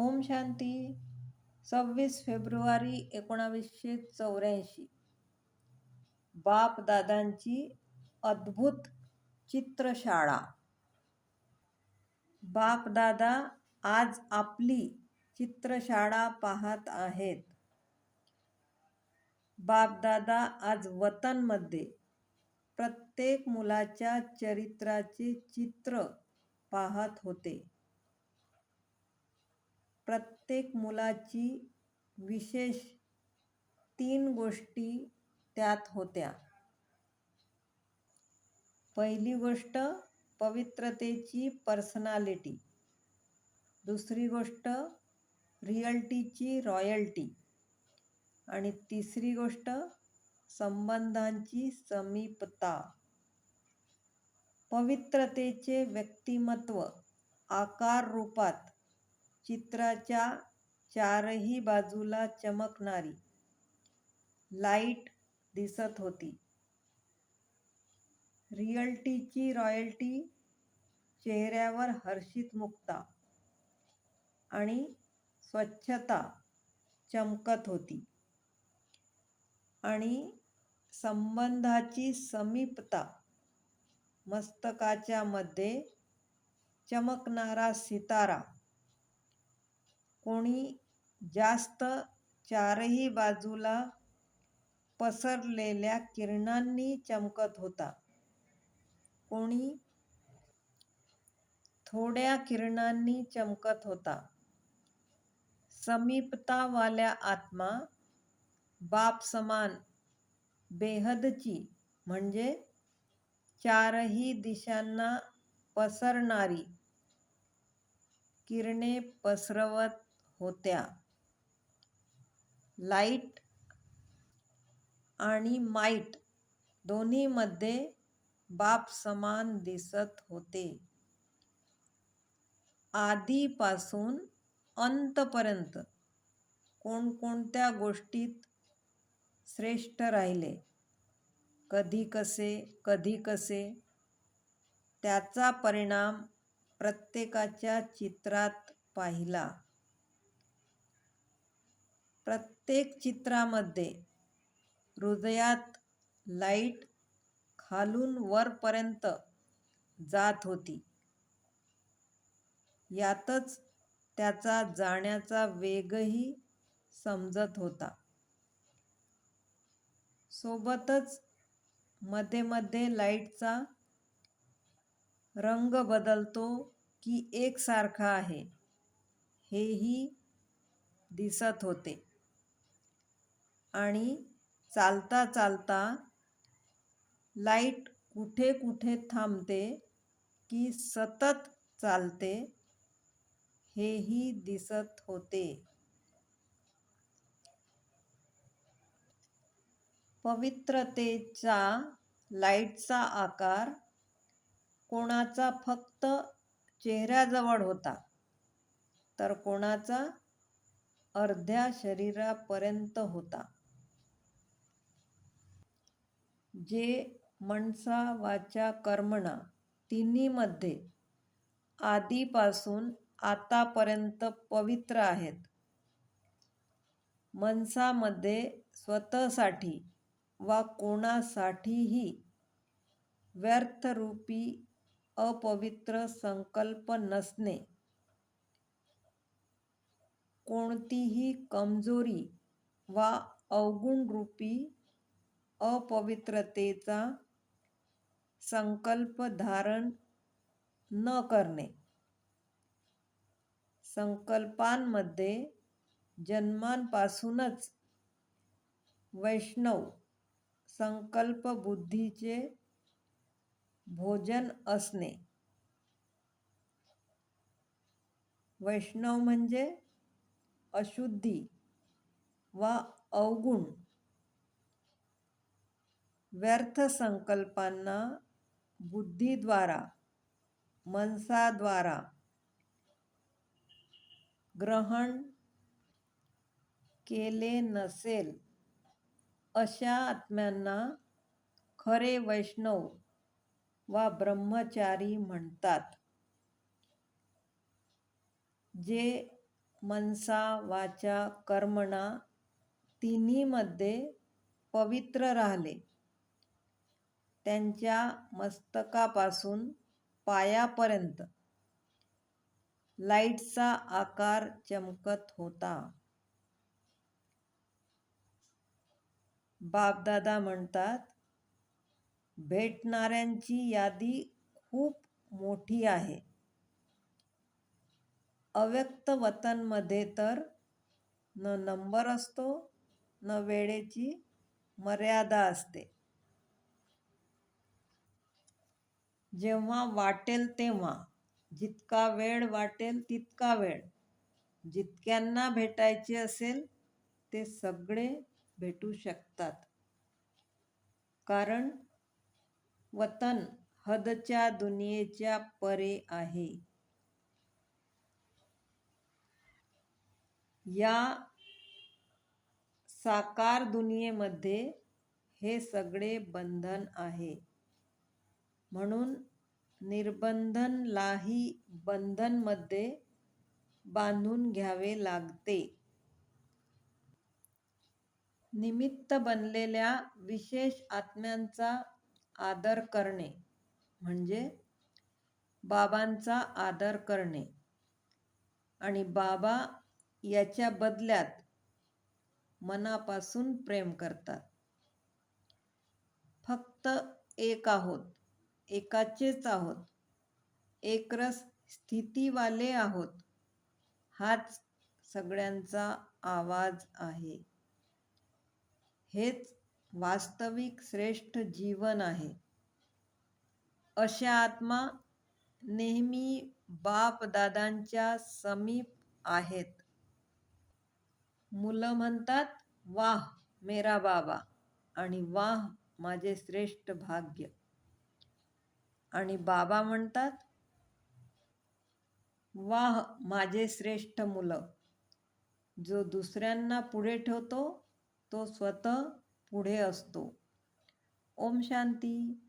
ओम शांती. सव्वीस फेब्रुवारी एकोणावीसशे चौऱ्याऐंशी. बापदादांची अद्भुत चित्रशाळा. बापदादा आज आपली चित्रशाळा पाहत आहेत. बापदादा आज वतनमध्ये प्रत्येक मुलाच्या चरित्राचे चित्र पाहत होते. प्रत्येक मुलाची विशेष तीन गोष्टी त्यात होत्या. पहिली गोष्ट पवित्रतेची पर्सनॅलिटी दुसरी गोष्ट रिअल्टीची रॉयल्टी आणि तिसरी गोष्ट संबंधांची समीपता. पवित्रतेचे व्यक्तिमत्व आकार रूपात चित्राच्या चारही बाजूला चमकणारी लाइट दिसत होती. रिअल्टीची रॉयल्टी चेहऱ्यावर हर्षित मुक्ता आणि स्वच्छता चमकत होती आणि संबंधाची समीपता मस्तकाच्या मध्ये चमकणारा सितारा कोणी जास्त चारही बाजूला पसरलेल्या किरणांनी चमकत होता. कोणी थोड्या किरणांनी चमकत होता. समीपतावाल्या आत्मा बाप समान बेहदची म्हणजे चारही दिशांना पसरणारी किरणे पसरवत होत्या. लाइट आणि माईट दोन्हीमध्ये बाप समान दिसत होते. आधीपासून अंतपर्यंत कोणकोणत्या गोष्टीत श्रेष्ठ राहिले? कधी कसे कधी कसे? त्याचा परिणाम प्रत्येकाच्या चित्रात पाहिला. प्रत्येक चित्रामध्ये हृदयात लाइट खालून वरपर्यंत जात होती. यातच त्याचा जाण्याचा वेगही समजत होता. सोबतच मध्ये मध्ये लाईटचा रंग बदलतो की एकसारखा आहे हेही दिसत होते. आणि चालता चालता लाइट कुठे कुठे थांबते की सतत चालते हेही दिसत होते. पवित्रतेचा लाईटचा आकार कोणाचा फक्त चेहऱ्याजवळ होता तर कोणाचा? अर्ध्या शरीरापर्यंत होता. जे मनसा वाचा कर्मणा तिन्हीमध्ये आधीपासून आतापर्यंत पवित्र आहेत. मनसामध्ये स्वतःसाठी वा कोणासाठीही व्यर्थरूपी अपवित्र संकल्प नसणे. कोणतीही कमजोरी वा अवगुणरूपी अपवित्रतेचा संकल्प धारण न करणे. संकल्पांमध्ये जन्मांपासूनच वैष्णव संकल्प बुद्धीचे भोजन असणे. वैष्णव म्हणजे अशुद्धी वा अवगुण. व्यर्थ संकल्पांना बुद्धीद्वारा मनसाद्वारा ग्रहण केले नसेल अशा आत्म्यांना खरे वैष्णव वा ब्रह्मचारी म्हणतात जे मनसा वाचा कर्मणा तिन्हीमध्ये पवित्र राहिले. त्यांच्या मस्तकापासून पायापर्यंत. लाईटचा आकार चमकत होता. बापदादा म्हणतात भेटणाऱ्यांची यादी खूप मोठी आहे. अव्यक्त वतनमध्ये तर न नंबर असतो न वेळेची मर्यादा असते. जेव्हा वाटेल तेव्हा जितका वेळ वाटेल तितका वेळ. जितक्यांना भेटायचे असेल ते सगळे भेटू शकतात. कारण वतन हदच्या दुनियेच्या परे आहे. या साकार दुनियेमध्ये हे सगळे बंधन आहे. म्हणून निर्बंधनलाही बंधनमध्ये बांधून घ्यावे लागते. निमित्त बनलेल्या विशेष आत्म्यांचा आदर करणे म्हणजे बाबांचा आदर करणे. आणि बाबा याच्या बदल्यात मनापासून प्रेम करतात. फक्त एक आहोत एकाचेच आहोत. एकरस स्थितीवाले आहोत. हाच सगळ्यांचा आवाज आहे. हेच वास्तविक श्रेष्ठ जीवन आहे. अशा आत्मा नेहमी बापदादांच्या समीप आहेत. मुलं म्हणतात वाह मेरा बाबा आणि वाह माझे श्रेष्ठ भाग्य. आणि बाबा म्हणतात वाह माझे श्रेष्ठ मुलं. जो दुसऱ्यांना पुढे ठेवतो तो स्वतः पुढे असतो. ओम शांती.